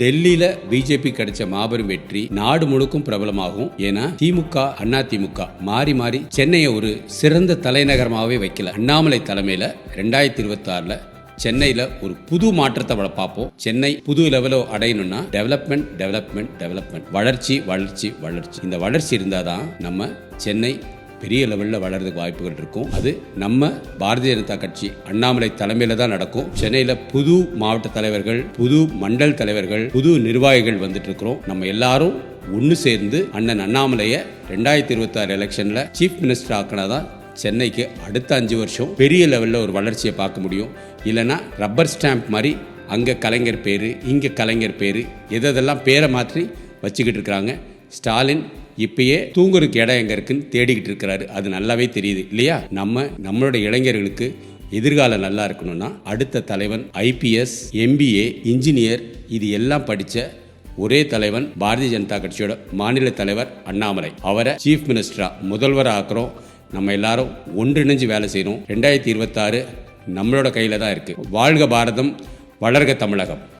டெல்லியில பிஜேபி கிடைச்ச மாபெரும் வெற்றி நாடு முழுக்கும் பிரபலமாகும். ஏன்னா திமுக அண்ணா திமுக மாறி மாறி சென்னையை ஒரு சிறந்த தலைநகரமாகவே வைக்கல. அண்ணாமலை தலைமையில ரெண்டாயிரத்தி இருபத்தி ஆறுல சென்னையில் ஒரு புது மாற்றத்தை பார்ப்போம். சென்னை புது லெவலோ அடையணும்னா டெவலப்மெண்ட் டெவலப்மெண்ட் டெவலப்மெண்ட் வளர்ச்சி வளர்ச்சி வளர்ச்சி. இந்த வளர்ச்சி இருந்தால் தான் நம்ம சென்னை பெரிய லெவலில் வளர்றதுக்கு வாய்ப்புகள் இருக்கும். அது நம்ம பாரதிய ஜனதா கட்சி அண்ணாமலை தலைமையில் தான் நடக்கும். சென்னையில் புது மாவட்ட தலைவர்கள் புது மண்டல் தலைவர்கள் புது நிர்வாகிகள் வந்துட்டு இருக்கிறோம். நம்ம எல்லாரும் ஒன்று சேர்ந்து அண்ணன் அண்ணாமலையை ரெண்டாயிரத்தி இருபத்தாறு எலெக்ஷனில் சீஃப் மினிஸ்டர் ஆக்கினாதான் சென்னைக்கு அடுத்த அஞ்சு வருஷம் பெரிய லெவலில் ஒரு வளர்ச்சியை பார்க்க முடியும். இல்லைன்னா ரப்பர் ஸ்டாம்ப் மாதிரி அங்கே கலைஞர் பேர் இங்கே கலைஞர் பேர் எதெல்லாம் பேரை மாற்றி வச்சுக்கிட்டு இருக்கிறாங்க. ஸ்டாலின் இப்பயே தூங்குறதுக்கு இடம் எங்கே இருக்குன்னு தேடிக்கிட்டு இருக்கிறாரு. அது நல்லாவே தெரியுது இல்லையா? நம்ம நம்மளோட இளைஞர்களுக்கு எதிர்காலம் நல்லா இருக்கணும்னா அடுத்த தலைவன் ஐபிஎஸ் எம்பிஏ இன்ஜினியர் இது எல்லாம் படித்த ஒரே தலைவன் பாரதிய ஜனதா கட்சியோட மாநில தலைவர் அண்ணாமலை. அவரை சீஃப் மினிஸ்டரா முதல்வராக ஆக்குறோம். நம்ம எல்லாரும் ஒன்றிணைஞ்சு வேலை செய்யணும். ரெண்டாயிரத்தி இருபத்தாறு நம்மளோட கையில் தான் இருக்குது வாழ்க பாரதம் வளர்க தமிழகம்.